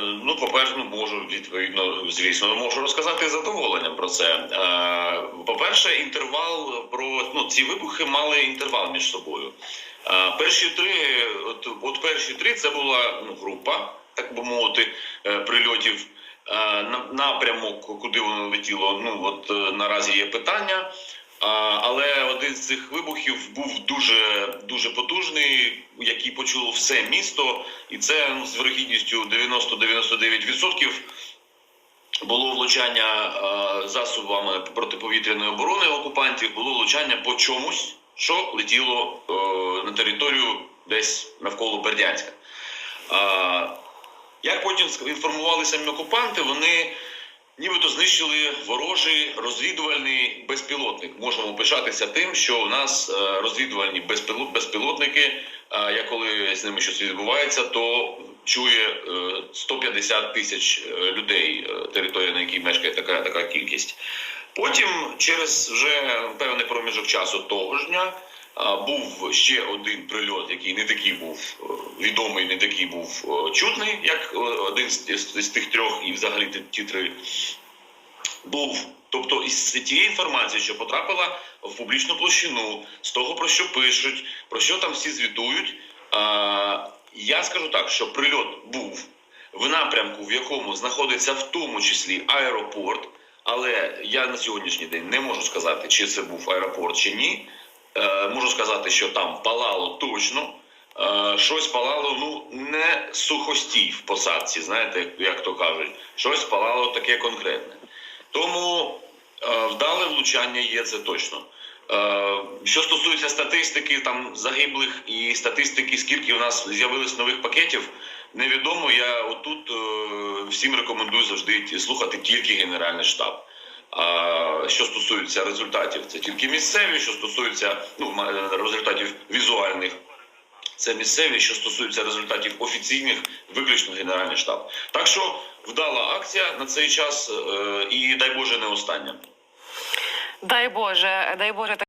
Ну, по-перше, ну, можу відповідно, звісно, можу розказати з задоволенням про це. Е, По-перше, інтервал про ну ці вибухи мали інтервал між собою. Е, Перші три, от, от перші три це була ну, група, так би мовити, е, прильотів. Напрямок, куди воно летіло, ну от наразі є питання. Але один з цих вибухів був дуже дуже потужний, який почуло все місто, і це ну, з вирогідністю 90-99% було влучання засобами протиповітряної оборони окупантів, було влучання по чомусь, що летіло е, на територію десь навколо Бердянська. Як потім інформували самі окупанти, вони нібито знищили ворожий розвідувальний безпілотник. Можемо пишатися тим, що у нас е, розвідувальні безпілотники. А я коли з ними щось відбувається, то чує е, 150 тисяч е, людей е, територія, на якій мешкає така така кількість. Потім, через вже певний проміжок часу того ж дня, був ще один прильот, який не такий був е, відомий, не такий був е, чутний, як е, один з, тих трьох, і взагалі ті три був. Тобто, із тієї інформації, що потрапила в публічну площину, з того про що пишуть, про що там всі звітують. Я скажу так, що прильот був в напрямку, в якому знаходиться в тому числі аеропорт. Але я на сьогоднішній день не можу сказати, чи це був аеропорт чи ні. Е, можу сказати, що там палало точно. Е, щось палало, ну не сухостій в посадці, знаєте, як то кажуть. Щось палало таке конкретне. Тому е, вдале влучання є це точно. Що стосується статистики там загиблих і статистики, скільки у нас з'явилось нових пакетів, невідомо. Я отут всім рекомендую завжди слухати тільки Генеральний штаб. Що стосується результатів, це тільки місцеві, що стосується ну, результатів візуальних, це місцеві, що стосується результатів офіційних, виключно Генеральний штаб. Так що вдала акція на цей час, е, і дай Боже, не остання. Дай Боже, дай Боже,